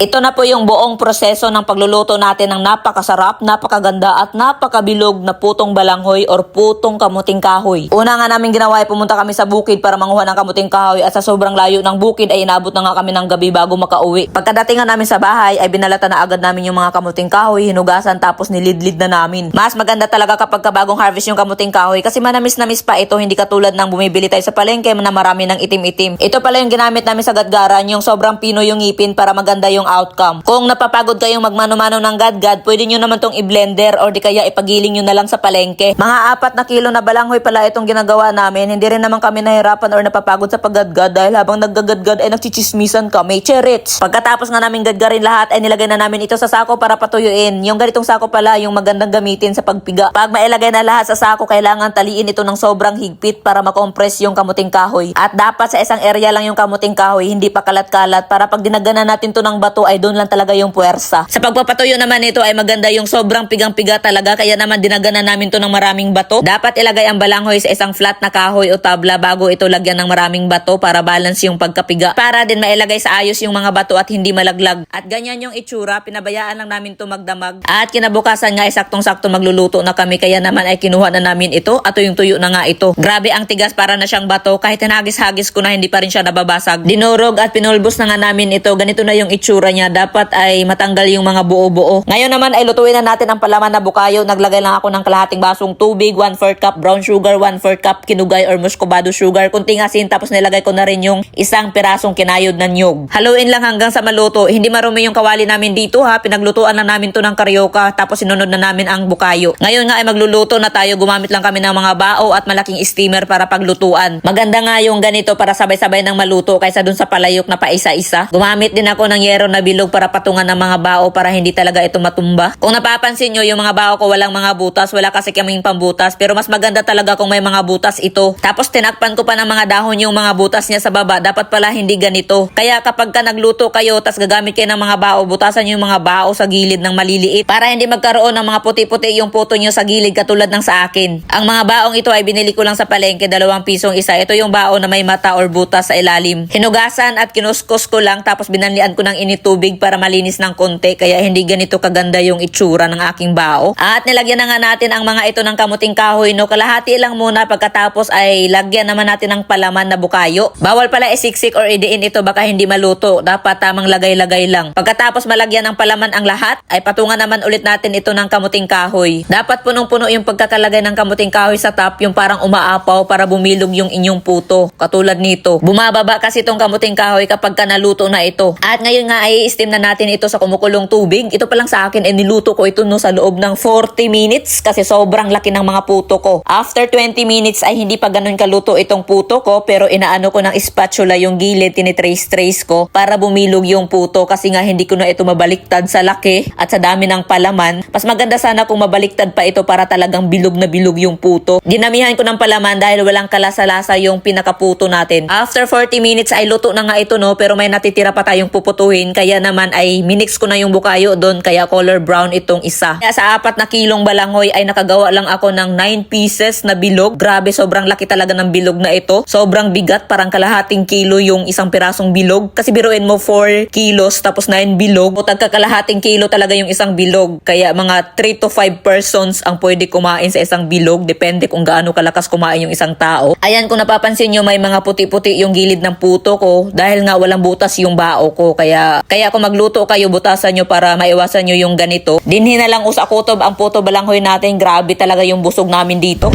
Ito na po yung buong proseso ng pagluluto natin ng napakasarap, napakaganda at napakabilog na putong balanghoy or putong kamuting kahoy. Una nga namin ginawa ay pumunta kami sa bukid para manguha ng kamuting kahoy at sa sobrang layo ng bukid ay inabot na nga kami ng gabi bago makauwi. Pagkadating nga namin sa bahay ay binalata na agad namin yung mga kamuting kahoy, hinugasan tapos nilidlid na namin. Mas maganda talaga kapag kabagong harvest yung kamuting kahoy kasi manamis-namis pa ito hindi katulad ng bumibili tayo sa palengke na marami ng itim-itim. Ito pala yung ginamit namin sa gadgaran, yung sobrang pino yung ngipin para maganda yung outcome. Kung napapagod kayong magmano-mano ng gadgad, pwede nyo naman tong i-blender or di kaya ipagiling nyo na lang sa palengke. Mga apat na kilo na balanghoy pala itong ginagawa namin. Hindi rin naman kami nahirapan or napapagod sa paggadgad dahil habang naggagadgad ay nagchichismisan kami. Cherits! Pagkatapos nga namin gadgarin lahat ay nilagay na namin ito sa sako para patuyuin. Yung ganitong sako pala yung magandang gamitin sa pagpiga. Pag mailagay na lahat sa sako, kailangan taliin ito ng sobrang higpit para makompress yung kamuting kahoy. At dapat sa isang area lang yung kamuting kahoy, hindi pa kalat-kalat para pag dinagana natin to ng bato ay doon lang talaga yung puwersa. Sa pagpapatuyo naman nito ay maganda yung sobrang pigang-piga talaga kaya naman dinagana namin to ng maraming bato. Dapat ilagay ang balanghoy sa isang flat na kahoy o tabla bago ito lagyan ng maraming bato para balance yung pagkapiga. Para din mailagay sa ayos yung mga bato at hindi malaglag. At ganyan yung itsura, pinabayaan lang namin to magdamag. At kinabukasan nga ay saktong-sakto magluluto na kami kaya naman ay kinuha na namin ito at yung tuyo na nga ito. Grabe ang tigas para na siyang bato kahit hinagis-hagis ko na hindi pa rin siya nababasag. Dinurog at pinulbos na nga namin ito. Ganito na yung itsura niya. Dapat ay matanggal yung mga buo-buo. Ngayon naman ay lutuin na natin ang palaman na bukayo. Naglagay lang ako ng kalahating basong tubig, 1 4 cup brown sugar, 1 4 cup kinugay or muscovado sugar, kunting asin tapos nilagay ko na rin yung isang pirasong kinayod na nyug. Haluin lang hanggang sa maluto. Hindi marumi yung kawali namin dito ha. Pinaglutuan lang namin to ng karyoka tapos sinunod na namin ang bukayo. Ngayon nga ay magluluto na tayo. Gumamit lang kami ng mga bao at malaking steamer para paglutuan. Maganda nga yung ganito para sabay-sabay ng maluto kaysa dun sa palayok na paisa-isa. Gumamit din ako ng yero na bilog para patungan ng mga bao para hindi talaga ito matumba. Kung napapansin nyo, yung mga bao ko walang mga butas. Wala kasi kaming pambutas. Pero mas maganda talaga kung may mga butas ito. Tapos tinakpan ko pa ng mga dahon yung mga butas niya sa baba. Dapat pala hindi ganito. Kaya kapag ka nagluto kayo, tas gagamit kayo ng mga bao, butasan nyo yung mga bao sa gilid ng maliliit para hindi magkaroon ng mga puti-puti yung puto nyo sa gilid katulad ng sa akin. Ang mga baong ito ay binili ko lang sa palengke, dalawang pisong isa. Ito yung bao na may mata or butas sa ilalim. Hinugasan at kinuskus ko lang tapos binanlian ko ng initubig para malinis ng konti kaya hindi ganito kaganda yung itsura ng aking bao. At nilagyan na nga natin ang mga ito ng kamuting kahoy no kalahati lang muna pagkatapos ay lagyan naman natin ng palaman na bukayo. Bawal pala isiksik or idiin ito baka hindi maluto. Dapat tamang lagay-lagay lang. Pagkatapos malagyan ng palaman ang lahat ay patungan naman ulit natin ito ng kamuting kahoy. Dapat punong-puno yung pagkakalagay ng kamuting kahoy sa top yung parang umaapaw para bumilog yung inyong puto. Katulad nito. Bumababa kasi itong kamuting kahoy kapag ka naluto na ito. At ngayon nga ay steam na natin ito sa kumukulong tubig. Ito pa lang sa akin ay niluto ko ito no sa loob ng 40 minutes kasi sobrang laki ng mga puto ko. After 20 minutes ay hindi pa ganun kaluto itong puto ko pero inaano ko ng spatula yung gilid, tinitrace-trace ko para bumilog yung puto kasi nga hindi ko na ito mabaliktad sa laki at sa dami ng palaman. Mas maganda sana kung mabaliktad pa ito para talagang bilog na bilog yung puto. Dinamihan ko ng palaman dahil walang kalasa-lasa yung pinakaputo natin. After 40 minutes ay luto na nga ito no pero may natitira pa tayong puputuhin kaya naman ay minix ko na yung bukayo doon kaya color brown itong isa. Kaya sa apat na kilong balanghoy ay nakagawa lang ako ng 9 pieces na bilog. Grabe sobrang laki talaga ng bilog na ito. Sobrang bigat parang kalahating kilo yung isang pirasong bilog. Kasi biruin mo 4 kilos tapos 9 bilog. O tagkakalahating kilo talaga yung isang bilog. Kaya mga 3 to 5 persons ang pwede kumain sa isang bilog. Depende kung gaano kalakas kumain yung isang tao. Ayan kung napapansin nyo may mga puti-puti yung gilid ng puto ko dahil nga walang butas yung bao ko. Kaya, kaya kung magluto kayo butasan nyo para maiwasan nyo yung ganito. Dinhi na lang usa kutob ang puto balanghoy natin. Grabe talaga yung busog namin dito.